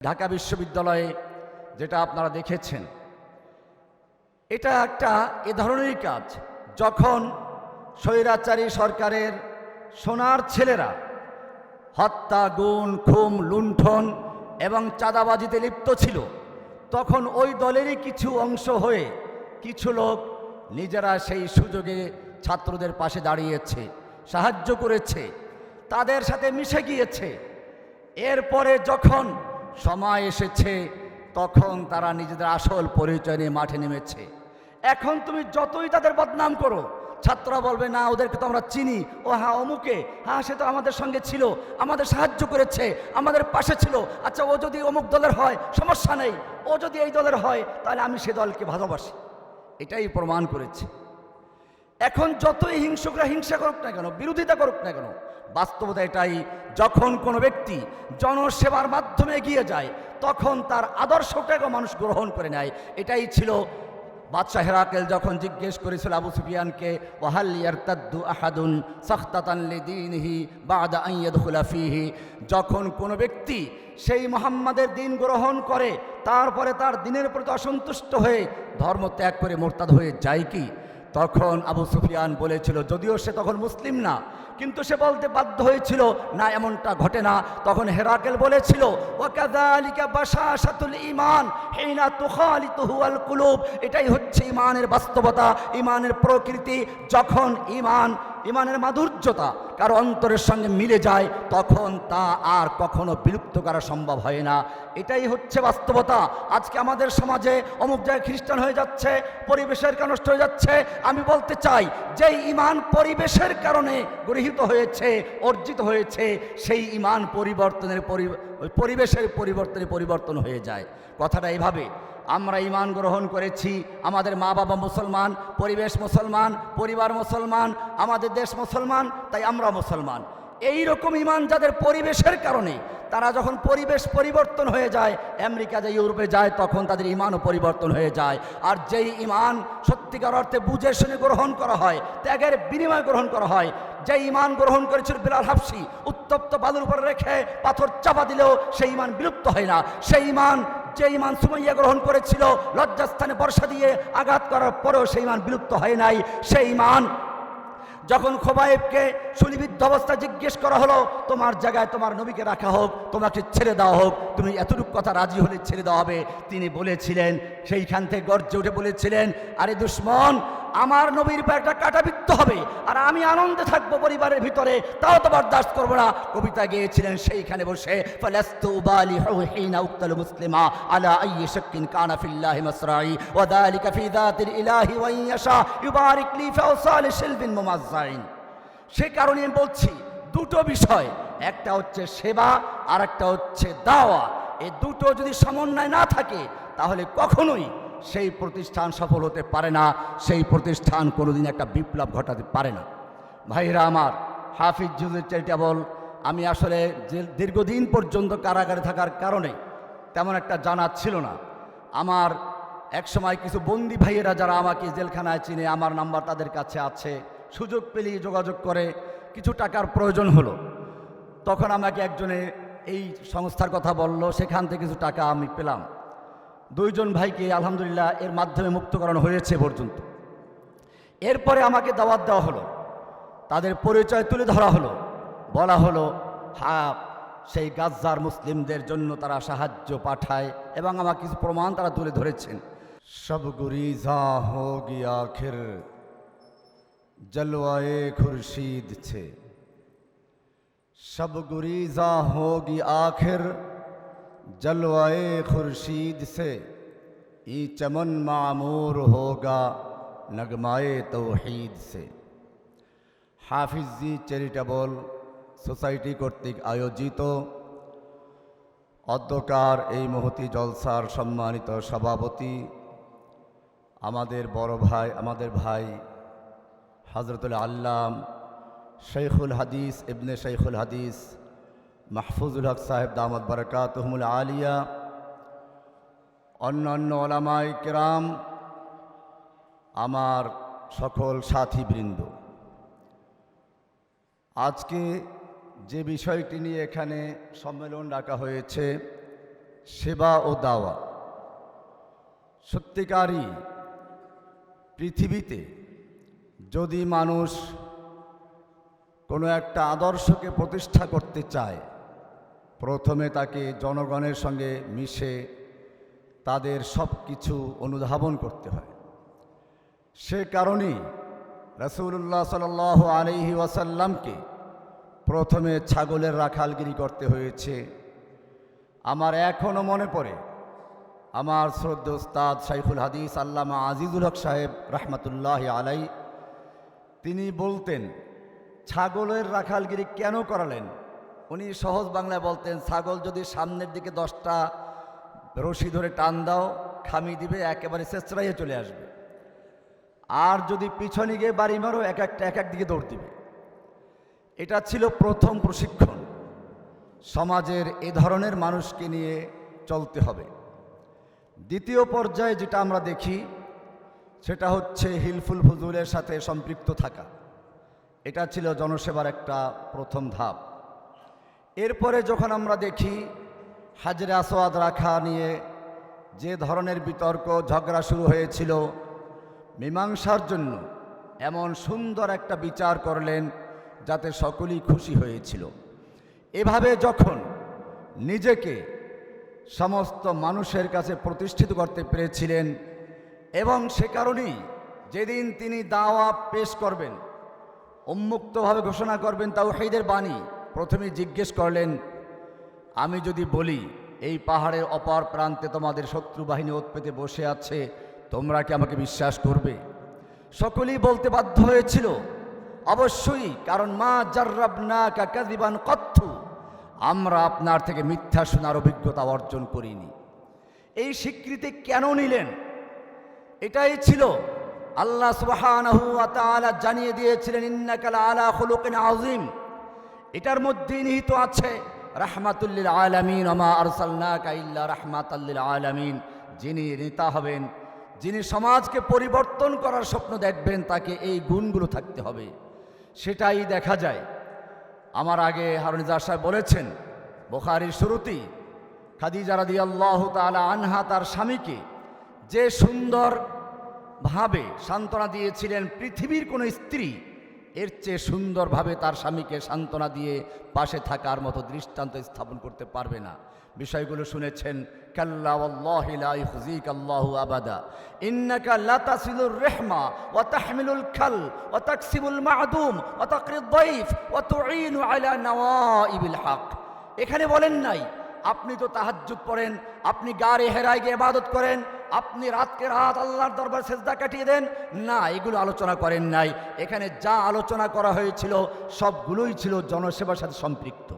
ঢাকা বিশ্ববিদ্যালয়ে যেটা আপনারা দেখেছেন, এটা একটা এ ধরনেরই কাজ। যখন স্বৈরাচারী সরকারের সোনার ছেলেরা হত্যা গুণ খুম, লুণ্ঠন এবং চাঁদাবাজিতে লিপ্ত ছিল, তখন ওই দলেরই কিছু অংশ হয়ে কিছু লোক নিজেরা সেই সুযোগে ছাত্রদের পাশে দাঁড়িয়েছে, সাহায্য করেছে, তাদের সাথে মিশে গিয়েছে। এরপরে যখন সময় এসেছে, তখন তারা নিজেদের আসল পরিচয় নিয়ে মাঠে নেমেছে। এখন তুমি যতই তাদের বদনাম করো, ছাত্ররা বলবে, না, ওদেরকে তো আমরা চিনি। ও হ্যাঁ অমুকে। হ্যাঁ সে তো আমাদের সঙ্গে ছিল, আমাদের সাহায্য করেছে, আমাদের পাশে ছিল। আচ্ছা ও যদি অমুক দলের হয়, সমস্যা নেই। ও যদি এই দলের হয়, তাহলে আমি সে দলকে ভালোবাসি। এটাই প্রমাণ করেছে। এখন যতই হিংসুকরা হিংসা করুক না কেন, বিরোধিতা করুক না কেন বাস্তবতা এটাই, যখন কোনো ব্যক্তি জনসেবার মাধ্যমে এগিয়ে যায়, তখন তার আদর্শটাকে মানুষ গ্রহণ করে নেয়। এটাই ছিল বাদশাহ হেরাকেল যখন জিজ্ঞেস করেছিল আবু সুফিয়ানকে, ওয়াহাল ইয়ারতাদ্দু আহাদুন সাখতাতান লিদীনিহি বাদা আন ইয়াদখুলা ফীহি? যখন কোনো ব্যক্তি সেই মোহাম্মদের দিন গ্রহণ করে, তারপরে তার দিনের প্রতি অসন্তুষ্ট হয়ে ধর্ম ত্যাগ করে মোরতাদ হয়ে যায় কি? তখন আবু সুফিয়ান বলেছিল, যদিও সে তখন মুসলিম না কিন্তু সে বলতে বাধ্য হয়েছিল, না, এমনটা ঘটে না। তখন হেরাকেল বলেছিল কুলুব। এটাই হচ্ছে ইমানের বাস্তবতা ইমানের প্রকৃতি যখন ইমান ইমানের মাধুর্যতা। কারও অন্তরের সঙ্গে মিলে যায়, তখন তা আর কখনো বিলুপ্ত করা সম্ভব হয় না। এটাই হচ্ছে বাস্তবতা। আজকে আমাদের সমাজে অমুক জায়গায় খ্রিস্টান হয়ে যাচ্ছে, পরিবেশের কারণ নষ্ট হয়ে যাচ্ছে। আমি বলতে চাই যে ইমান পরিবেশের কারণে গৃহীত হয়েছে, অর্জিত হয়েছে, সেই ইমান পরিবর্তনের পরি- ওই পরিবেশের পরিবর্তনে পরিবর্তন হয়ে যায়। কথাটা এভাবে, আমরা ইমান গ্রহণ করেছি, আমাদের মা বাবা মুসলমান, পরিবেশ মুসলমান, পরিবার মুসলমান, আমাদের দেশ মুসলমান, তাই আমরা মুসলমান। এই রকম ইমান যাদের পরিবেশের কারণে তারা যখন পরিবেশ পরিবর্তন হয়ে যায়, আমেরিকা যায় ইউরোপে যায়, তখন তাদের ইমানও পরিবর্তন হয়ে যায়। আর যেই ইমান সত্যিকার অর্থে বুঝে শুনে গ্রহণ করা হয়, ত্যাগের বিনিময় গ্রহণ করা হয় যে ইমান গ্রহণ করেছিল বিলাল হাফসি, উত্তপ্ত বালুর উপরে রেখে পাথর চাপা দিলেও সেই ইমান বিলুপ্ত হয় না। সেই ইমান যে ইমান সুমাইয়া গ্রহণ করেছিল, লজ্জাস্থানে বর্ষা দিয়ে আঘাত করার পরেও সেই ইমান বিলুপ্ত হয় নাই। সেই ইমান যখন খোবায়েবকে সুলিবিদ্ধ অবস্থা জিজ্ঞেস করা হলো, তোমার জায়গায় তোমার নবীকে রাখা হোক, তোমাকে ছেড়ে দেওয়া হোক, তুমি এতটুকু কথা রাজি হলে ছেড়ে দেওয়া হবে। তিনি বলেছিলেন, সেইখান থেকে গর্জে উঠে বলেছিলেন, আরে দুশ্মন, আমার নবীর পায়েটা কাটাবিত্ত হবে, আর আমি আনন্দে থাকব পরিবারের ভিতরে, তাও তো বরদাস্ত করব না। কবিতা গেয়েছিলেন সেইখানে বসে মুসলিমা আলা আইয়ি শাক্কিন মুমাজ্জাইন সে কারণে বলছি, দুটো বিষয়, একটা হচ্ছে সেবা আর একটা হচ্ছে দাওয়া। এই দুটো যদি সমন্বয় না থাকে, তাহলে কখনোই সেই প্রতিষ্ঠান সফল হতে পারে না, সেই প্রতিষ্ঠান কোনোদিন একটা বিপ্লব ঘটাতে পারে না। ভাইরা আমার, হাফিজ জুজুর চ্যারিটেবল আমি আসলে দীর্ঘদিন পর্যন্ত কারাগারে থাকার কারণে তেমন একটা জানা ছিল না। আমার একসময় কিছু বন্দি ভাইয়েরা যারা আমাকে জেলখানায় চিনে, আমার নাম্বার তাদের কাছে আছে। সুযোগ পেলেই যোগাযোগ করে, কিছু টাকার প্রয়োজন হলো। তখন আমাকে একজনে এই সংস্থার কথা বলল, সেখান থেকে কিছু টাকা আমি পেলাম। দুইজন ভাইকে আলহামদুলিল্লাহ এর মাধ্যমে মুক্ত করানো হয়েছে পর্যন্ত। এরপরে আমাকে দাওয়াত দেওয়া হলো। তাদের পরিচয় তুলে ধরা হলো। বলা হলো হ্যাঁ সেই গাজ্জার মুসলিমদের জন্য তারা সাহায্য পাঠায় এবং আমার কিছু প্রমাণ তারা তুলে ধরেছেন। সব গুরিজা হো গিয়া আখির। জলওয়ায়ে খুরশিদ ছে सब गुरीजा होगी आखिर जलवाए खुर्शीद से ई चमन मामूर होगा नगमाए तौहीद से হাফিজি চ্যারিটেবল সোসাইটি কর্তৃক আয়োজিত অধ্যকার এই মহতি জলসার সম্মানিত সভাপতি আমাদের বড় ভাই আমাদের ভাই হজরতুল আল্লাম শেখুল হাদিস, ইবনে শেখুল হাদিস, মাহফুজুল হক সাহেব দামদ বরকাতহমুল আলিয়া, অন্যান্য ওলামাই কেরাম, আমার সকল সাথীবৃন্দ। আজকে যে বিষয়টি নিয়ে এখানে সম্মেলন ডাকা হয়েছে, সেবা ও দাওয়া। সত্যিকারই পৃথিবীতে যদি মানুষ কোনো একটা আদর্শকে প্রতিষ্ঠা করতে চায়, প্রথমে তাকে জনগণের সঙ্গে মিশে তাদের সব কিছু অনুধাবন করতে হয়। সে কারণেই রসুল্লাহ সাল আলহি ওয়াসাল্লামকে প্রথমে ছাগলের রাখালগিরি করতে হয়েছে। আমার এখনও মনে পড়ে, আমার শ্রদ্ধ উস্তাদ শাইখুল হাদিস আল্লামা আজিজুল হক সাহেব রহমতুল্লাহ আলাই তিনি বলতেন, ছাগলের রাখালগিরি কেন করালেন? উনি সহজ বাংলায় বলতেন, ছাগল যদি সামনের দিকে দশটা রশি ধরে টান দাও খামি দিবে, একেবারে চেঁচড়াইয়ে চলে আসবে। আর যদি পিছনে গিয়ে বাড়ি মারো, এক একটা, এক এক দিকে দৌড় দিবে। এটা ছিল প্রথম প্রশিক্ষণ। সমাজের এ ধরনের মানুষকে নিয়ে চলতে হবে। দ্বিতীয় পর্যায়ে যেটা আমরা দেখি সেটা হচ্ছে হিলফুল ফজুলের সাথে সম্পৃক্ত থাকা। এটা ছিল জনসেবার একটা প্রথম ধাপ। এরপরে যখন আমরা দেখি হাজরে আসোয়াদ রাখা নিয়ে যে ধরনের বিতর্ক, ঝগড়া শুরু হয়েছিল, মীমাংসার জন্য এমন সুন্দর একটা বিচার করলেন যাতে সকলেই খুশি হয়েছিল। এভাবে যখন নিজেকে সমস্ত মানুষের কাছে প্রতিষ্ঠিত করতে পেরেছিলেন এবং সে কারণেই যেদিন তিনি দাওয়া পেশ করবেন, উন্মুক্তভাবে ঘোষণা করবেন তাও হেদের বাণী, প্রথমে জিজ্ঞেস করলেন, আমি যদি বলি, এই পাহাড়ের অপার প্রান্তে তোমাদের শত্রু বাহিনী ওত পেতে বসে আছে, তোমরা কি আমাকে বিশ্বাস করবে? সকলেই বলতে বাধ্য হয়েছিল, অবশ্যই, কারণ মা জার্রাব না কাকাদিবান কত্থু, আমরা আপনার থেকে মিথ্যা শোনার অভিজ্ঞতা অর্জন করিনি। এই স্বীকৃতি কেন নিলেন? এটাই ছিল। আল্লাহ সুবহানাহু তাআলা জানিয়ে দিয়েছিলেন, ইন্নাকাল আলা খুলুকিন আজিম এটার মধ্যে নিহিত আছে রাহমাতুল্লিল আলামিন ওমা আরসালনাকা ইল্লা রাহমাতাল্লিল আলামিন। যিনি নেতা হবেন, যিনি সমাজকে পরিবর্তন করার স্বপ্ন দেখবেন, তাকে এই গুণগুলো থাকতে হবে। সেটাই দেখা যায়। আমার আগে হারুনিজা সাহেব বলেছেন, বোখারির শুরুতেই খাদিজা রাদি আল্লাহ তালা আনহা তার স্বামীকে যে সুন্দর ভাবে সান্ত্বনা দিয়েছিলেন পৃথিবীর কোনো স্ত্রী, এর চেয়ে সুন্দরভাবে তার স্বামীকে সান্ত্বনা দিয়ে পাশে থাকার মতো দৃষ্টান্ত স্থাপন করতে পারবে না। বিষয়গুলো শুনেছেন আবাদা। ইন্নাকা রিহমা খাল এখানে বলেন নাই আপনি তো তাহাজ্জুদ পড়েন, আপনি গাড়ি হেরায় গিয়ে ইবাদত করেন, আপনি রাতকে রাত আল্লাহর দরবার সেজদা কাটিয়ে দেন। না, এগুলো আলোচনা করেন নাই। এখানে যা আলোচনা করা হয়েছিল, সবগুলোই ছিল জনসেবার সাথে সম্পৃক্ত।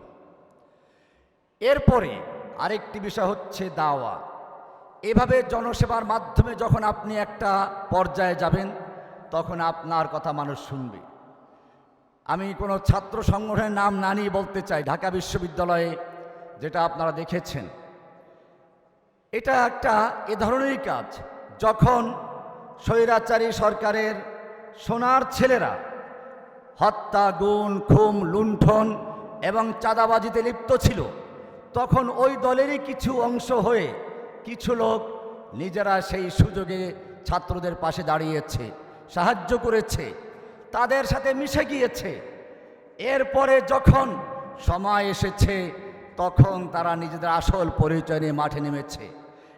এরপরে আরেকটি বিষয় হচ্ছে দাওয়া। এভাবে জনসেবার মাধ্যমে যখন আপনি একটা পর্যায়ে যাবেন, তখন আপনার কথা মানুষ শুনবে। আমি কোনো ছাত্র সংগঠনের নাম না নিয়ে বলতে চাই, ঢাকা বিশ্ববিদ্যালয়ে যেটা আপনারা দেখেছেন। এটা একটা এ ধরনেরই কাজ। যখন স্বৈরাচারী সরকারের সোনার ছেলেরা হত্যা, গুণ, খুম, লুণ্ঠন এবং চাঁদাবাজিতে লিপ্ত ছিল, তখন ওই দলেরই কিছু অংশ হয়ে কিছু লোক নিজেরা সেই সুযোগে ছাত্রদের পাশে দাঁড়িয়েছে, সাহায্য করেছে, তাদের সাথে মিশে গিয়েছে। এরপরে যখন সময় এসেছে তখন তারা নিজেদের আসল পরিচয় নিয়ে মাঠে নেমেছে।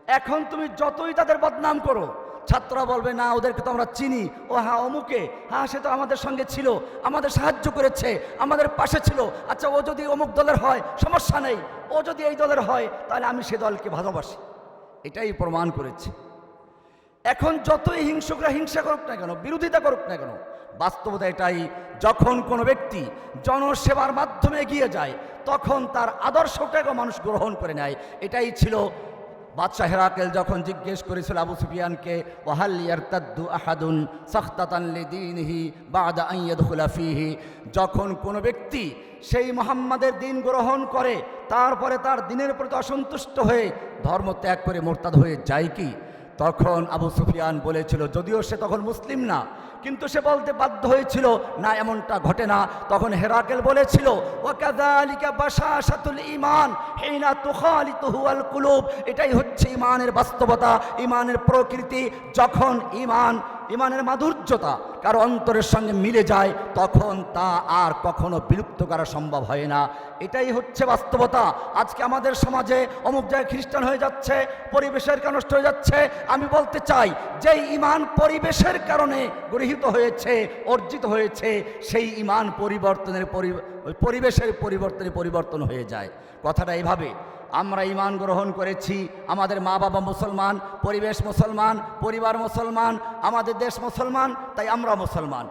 এখন তুমি যতই তাদের বদনাম করো, ছাত্ররা বলবে, না, ওদেরকে তো আমরা চিনি। ও হ্যাঁ অমুকে। হ্যাঁ সে তো আমাদের সঙ্গে ছিল, আমাদের সাহায্য করেছে, আমাদের পাশে ছিল। আচ্ছা ও যদি অমুক দলের হয়, সমস্যা নেই। ও যদি এই দলের হয়, তাহলে আমি সে দলকে ভালোবাসি। এটাই প্রমাণ করেছে। এখন যতই হিংসুকরা হিংসা করুক না কেন, বিরোধিতা করুক না কেন, বাস্তবতা এটাই, যখন কোনো ব্যক্তি জনসেবার মাধ্যমে এগিয়ে যায় তখন তার আদর্শটাকে মানুষ গ্রহণ করে নেয়। এটাই ছিল বাদশাহ হেরাকেল যখন জিজ্ঞেস করেছিল আবু সুফিয়ানকে, ওয়াহাল ইয়ারতাদ্দু আহাদুন সাখতাতান লিদীনিহি বাদা আন ইয়াদখুলা ফীহি? যখন কোনো ব্যক্তি সেই মোহাম্মদের দিন গ্রহণ করে, তারপরে তার দিনের প্রতি অসন্তুষ্ট হয়ে ধর্ম ত্যাগ করে মোরতাদ হয়ে যায় কি? তখন আবু সুফিয়ান বলেছিল, যদিও সে তখন মুসলিম না কিন্তু সে বলতে বাধ্য হয়েছিল, না, এমনটা ঘটে না। তখন হেরাকেল বলেছিল কুলুব। এটাই হচ্ছে ঈমানের বাস্তবতা, ঈমানের প্রকৃতি। যখন ঈমান ইমানের মাধুর্যতা কারও অন্তরের সঙ্গে মিলে যায়, তখন তা আর কখনো বিলুপ্ত করা সম্ভব হয় না। এটাই হচ্ছে বাস্তবতা। আজকে আমাদের সমাজে অমুক জায়গায় খ্রিস্টান হয়ে যাচ্ছে, পরিবেশের কারণ নষ্ট হয়ে যাচ্ছে। আমি বলতে চাই যে ইমান পরিবেশের কারণে গৃহীত হয়েছে, অর্জিত হয়েছে, সেই ইমান পরিবর্তনের পরিবেশের পরিবর্তনে পরিবর্তন হয়ে যায়। কথাটা এভাবে, আমরা ইমান গ্রহণ করেছি, আমাদের মা বাবা মুসলমান, পরিবেশ মুসলমান, পরিবার মুসলমান, আমাদের দেশ মুসলমান, তাই আমরা মুসলমান।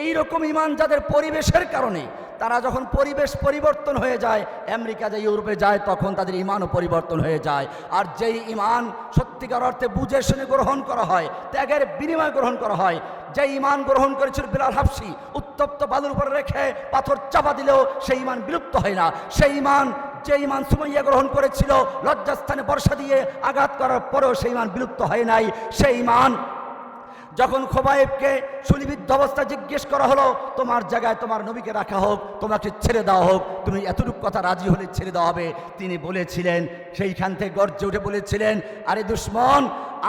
এই রকম ইমান যাদের পরিবেশের কারণে তারা যখন পরিবেশ পরিবর্তন হয়ে যায়, আমেরিকা যে ইউরোপে যায়, তখন তাদের ইমানও পরিবর্তন হয়ে যায়। আর যেই ইমান সত্যিকার অর্থে বুঝে শুনে গ্রহণ করা হয়, ত্যাগের বিনিময় গ্রহণ করা হয় যে ইমান গ্রহণ করেছিল বিলাল হাফসি, উত্তপ্ত বালুর উপরে রেখে পাথর চাপা দিলেও সেই ইমান বিলুপ্ত হয় না। সেই ইমান যে ইমান সুমাইয়া গ্রহণ করেছিল, লজ্জাস্থানে বর্ষা দিয়ে আঘাত করার পরেও সেই ইমান বিলুপ্ত হয় নাই। সেই ইমান যখন খোবায়েবকে সুলিবিদ্ধ অবস্থা জিজ্ঞেস করা হলো, তোমার জায়গায় তোমার নবীকে রাখা হোক, তোমাকে ছেড়ে দেওয়া হোক, তুমি এতটুকু কথা রাজি হলে ছেড়ে দেওয়া হবে? তিনি বলেছিলেন, সেইখান থেকে গর্জে উঠে বলেছিলেন, আরে দুশ্মন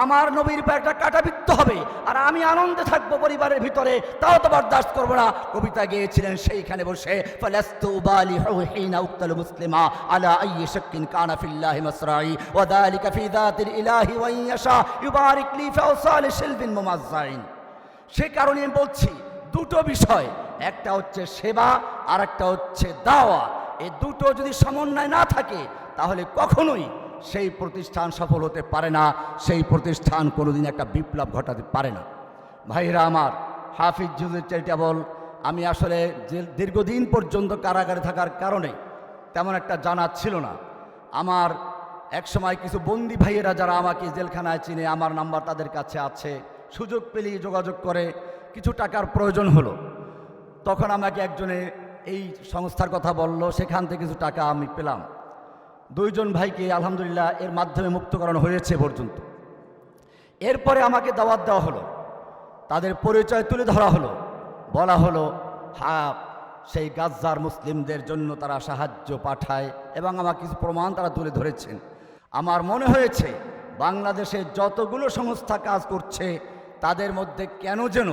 আমার নবীর একটা কাটাবৃত্ত হবে, আর আমি আনন্দে থাকব পরিবারের ভিতরে, তাও তো বরদাস্ত করব না। কবিতা গেয়েছিলেন সেইখানে বসে মুসলিমা আলা শাক্কিন ইলাহি সে কারণে আমি বলছি, দুটো বিষয়, একটা হচ্ছে সেবা আর একটা হচ্ছে দাওয়া। এই দুটো যদি সমন্বয় না থাকে, তাহলে কখনোই সেই প্রতিষ্ঠান সফল হতে পারে না, সেই প্রতিষ্ঠান কোনোদিন একটা বিপ্লব ঘটাতে পারে না। ভাইরা আমার, হাফিজ জুজুর চ্যারিটেবল আমি আসলে দীর্ঘদিন পর্যন্ত কারাগারে থাকার কারণে তেমন একটা জানা ছিল না। আমার এক সময় কিছু বন্দি ভাইয়েরা যারা আমাকে জেলখানায় চিনে, আমার নাম্বার তাদের কাছে আছে, সুযোগ পেলেই যোগাযোগ করে, কিছু টাকার প্রয়োজন হলো। তখন আমাকে একজনে এই সংস্থার কথা বলল, সেখান থেকে কিছু টাকা আমি পেলাম। দুইজন ভাইকে আলহামদুলিল্লাহ এর মাধ্যমে মুক্তকরণ হয়েছে পর্যন্ত। এরপরে আমাকে দাওয়াত দেওয়া হলো। তাদের পরিচয় তুলে ধরা হলো। বলা হলো হ্যাঁ সেই গাজ্জার মুসলিমদের জন্য তারা সাহায্য পাঠায় এবং আমার কিছু প্রমাণ তারা তুলে ধরেছেন। আমার মনে হয়েছে, বাংলাদেশে যতগুলো সংস্থা কাজ করছে, তাদের মধ্যে কেন যেন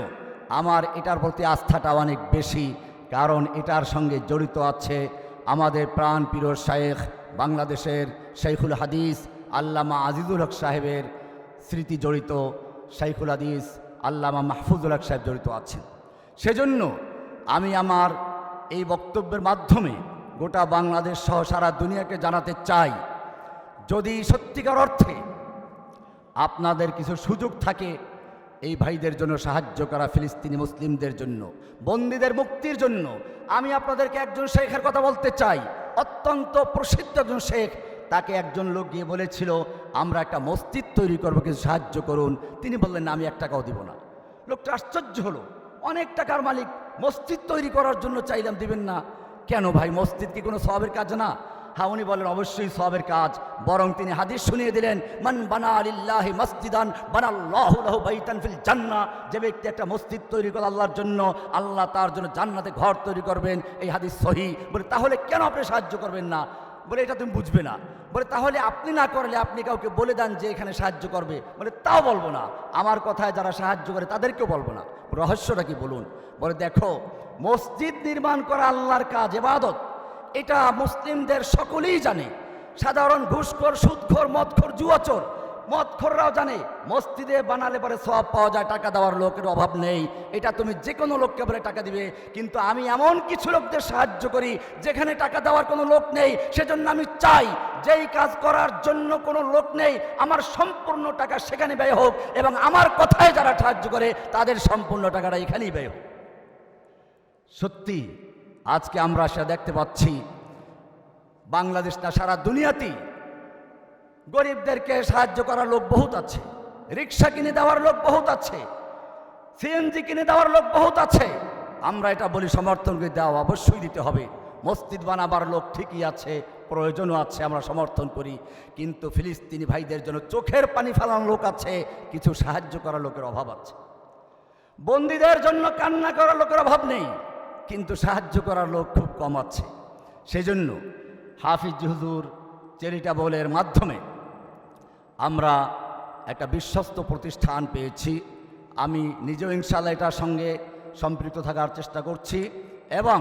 আমার এটার প্রতি আস্থাটা অনেক বেশি, কারণ এটার সঙ্গে জড়িত আছে আমাদের প্রাণ প্রিয় শায়েখ বাংলাদেশের শেখুল হাদিস আল্লামা আজিজুল হক সাহেবের স্মৃতি জড়িত, শাইখুল হাদিস আল্লামা মাহফুজুল হক সাহেব জড়িত আছেন। সেজন্য আমি আমার এই বক্তব্যের মাধ্যমে গোটা বাংলাদেশ সহ সারা দুনিয়াকে জানাতে চাই, যদি সত্যিকার অর্থে আপনাদের কিছু সুযোগ থাকে এই ভাইদের জন্য সাহায্য করা ফিলিস্তিনি মুসলিমদের জন্য, বন্দীদের মুক্তির জন্য, আমি আপনাদেরকে একজন শেখের কথা বলতে চাই। অত্যন্ত প্রসিদ্ধ একজন শেখ। তাকে একজন লোক গিয়ে বলেছিল, আমরা একটা মসজিদ তৈরি করব, কিছু সাহায্য করুন। তিনি বললেন আমি এক টাকাও দিব না। লোকটা আশ্চর্য হলো। অনেক টাকার মালিক মসজিদ তৈরি করার জন্য চাইলাম, দিবেন না। কেন ভাই, মসজিদ কি কোনো সবের কাজ না? হ্যাঁ উনি বলেন, অবশ্যই সবের কাজ। বরং তিনি হাদিস শুনিয়ে দিলেন, মান বানা মসজিদান বানাল্লাহু লাহু বাইতান ফিল যে ব্যক্তি একটা মসজিদ তৈরি করে আল্লাহর জন্য, আল্লাহ তার জন্য জান্নাতে ঘর তৈরি করবেন, এই হাদিস সহি। বলে, তাহলে কেন আপনি সাহায্য করবেন না? বলে, এটা তুমি বুঝবে না। বলে, তাহলে আপনি না করলে আপনি কাউকে বলে দেন যে এখানে সাহায্য করবে। বলে, তাও বলব না। আমার কথায় যারা সাহায্য করে তাদেরকেও বলব না। রহস্যটা কি বলুন? বলে, দেখো, মসজিদ নির্মাণ করা আল্লাহর কাজ, এবাদত। এটা মুসলিমদের সকলেই জানে। সাধারণ ঘুষখোর, সুদখোর, মদখোর, জুয়াচোর, মদখোররাও জানে, মসজিদে বানালে পরে সব পাওয়া যায়, টাকা দেওয়ার লোকের অভাব নেই। এটা তুমি যে কোনো লোককে বলে টাকা দিবে, কিন্তু আমি এমন কিছু লোকদের সাহায্য করি, যেখানে টাকা দেওয়ার কোনো লোক নেই, সেজন্য আমি চাই, যেই কাজ করার জন্য কোনো লোক নেই, আমার সম্পূর্ণ টাকা সেখানে ব্যয় হোক, এবং আমার কথায় যারা সাহায্য করে, তাদের সম্পূর্ণ টাকাটা এখানেই ব্যয় হোক। সত্যি আজকে আমরা সেটা দেখতে পাচ্ছি, বাংলাদেশ না, সারা দুনিয়াতেই গরিবদেরকে সাহায্য করার লোক বহুত আছে, রিক্সা কিনে দেওয়ার লোক বহুত আছে সিএনজি কিনে দেওয়ার লোক বহুত আছে। আমরা এটা বলি সমর্থন করে দেওয়া অবশ্যই দিতে হবে। মসজিদ বানাবার লোক ঠিকই আছে, প্রয়োজনও আছে, আমরা সমর্থন করি। কিন্তু ফিলিস্তিনি ভাইদের জন্য চোখের পানি ফেলানো লোক আছে, কিছু সাহায্য করার লোকের অভাব আছে। বন্দীদের জন্য কান্না করার লোকের অভাব নেই। কিন্তু সাহায্য করার লোক খুব কম আছে। সেজন্য হাফিজ হুজুর চ্যারিটাবলের মাধ্যমে আমরা একটা বিশ্বস্ত প্রতিষ্ঠান পেয়েছি। আমি নিজেও ইনশাল্লাহ এটার সঙ্গে সম্পৃক্ত থাকার চেষ্টা করছি এবং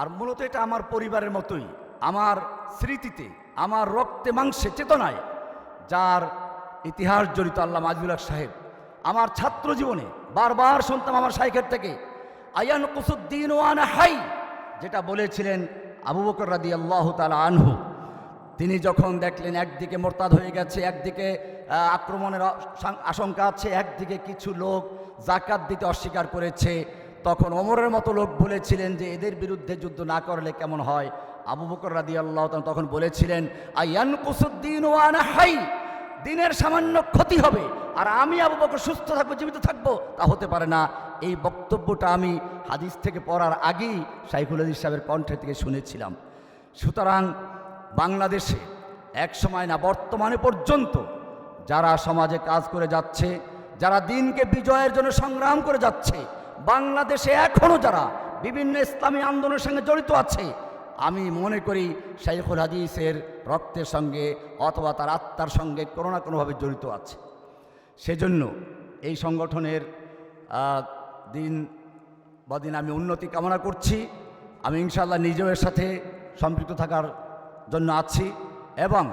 আর মূলত এটা আমার পরিবারের মতোই, আমার স্মৃতিতে, আমার রক্তে মাংসে চেতনায়, যার ইতিহাস জড়িত আল্লাহ মাজুল সাহেব, আমার ছাত্র জীবনে বারবার শুনতাম আমার সাইকের থেকে আয়ান কুসুদ্দিন ওয়ান হাই, যেটা বলেছিলেন আবু বকর রাদি আল্লাহ তালা আনহু। তিনি যখন দেখলেন একদিকে মোরতাদ হয়ে গেছে, একদিকে আক্রমণের আশঙ্কা আছে, একদিকে কিছু লোক জাকাত দিতে অস্বীকার করেছে, তখন অমরের মতো লোক বলেছিলেন যে এদের বিরুদ্ধে যুদ্ধ না করলে কেমন হয়? আবু বকর রাদি আল্লাহ তখন বলেছিলেন আয়ান কুসুদ্দিন ওয়ান হাই, দিনের সামান্য ক্ষতি হবে, আর আমি আবু বকর সুস্থ থাকব, জীবিত থাকব, তা হতে পারে না। এই বক্তব্যটা আমি হাদিস থেকে পড়ার আগেই শাইখুল হাদিস সাহেবের কণ্ঠে থেকে শুনেছিলাম। সুতরাং বাংলাদেশে এক সময় না, বর্তমানে পর্যন্ত যারা সমাজে কাজ করে যাচ্ছে, যারা দিনকে বিজয়ের জন্য সংগ্রাম করে যাচ্ছে, বাংলাদেশে এখনও যারা বিভিন্ন ইসলামী আন্দোলনের সঙ্গে জড়িত আছে, আমি মনে করি শাইখুল হাদিসের রক্তের সঙ্গে অথবা তার আত্মার সঙ্গে কোনো না কোনোভাবে জড়িত আছে। সেজন্য এই সংগঠনের আহ, দিন আমি উন্নতি কামনা করছি। আমি ইনশাল্লাহ নিজেও এর সাথে সম্পৃক্ত থাকার জন্য আছি এবং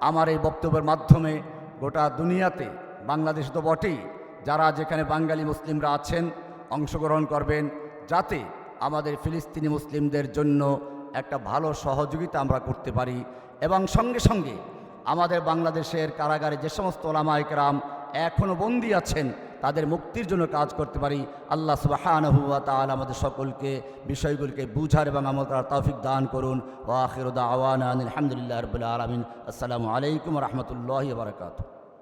আমার এই বক্তব্যের মাধ্যমে গোটা দুনিয়াতে বাংলাদেশ তো বটেই যারা যেখানে বাঙালি মুসলিমরা আছেন অংশগ্রহণ করবেন যাতে আমাদের ফিলিস্তিনি মুসলিমদের জন্য একটা ভালো সহযোগিতা আমরা করতে পারি এবং সঙ্গে সঙ্গে আমাদের বাংলাদেশের কারাগারে যে সমস্ত ওলামাইকরাম এখনও বন্দী আছেন তাদের মুক্তির জন্য কাজ করতে পারি। আল্লাহ সুবাহানহুয়া তাল আমাদের সকলকে বিষয়গুলিকে বুঝার এবং আমল করার তৌফিক দান করুন। ও আখিরুদ্দা আওয়ান আলহামদুলিল্লাহ রবুল্লা আলমিন। আসসালামু আলাইকুম রহমতুল্লাহ বারকাত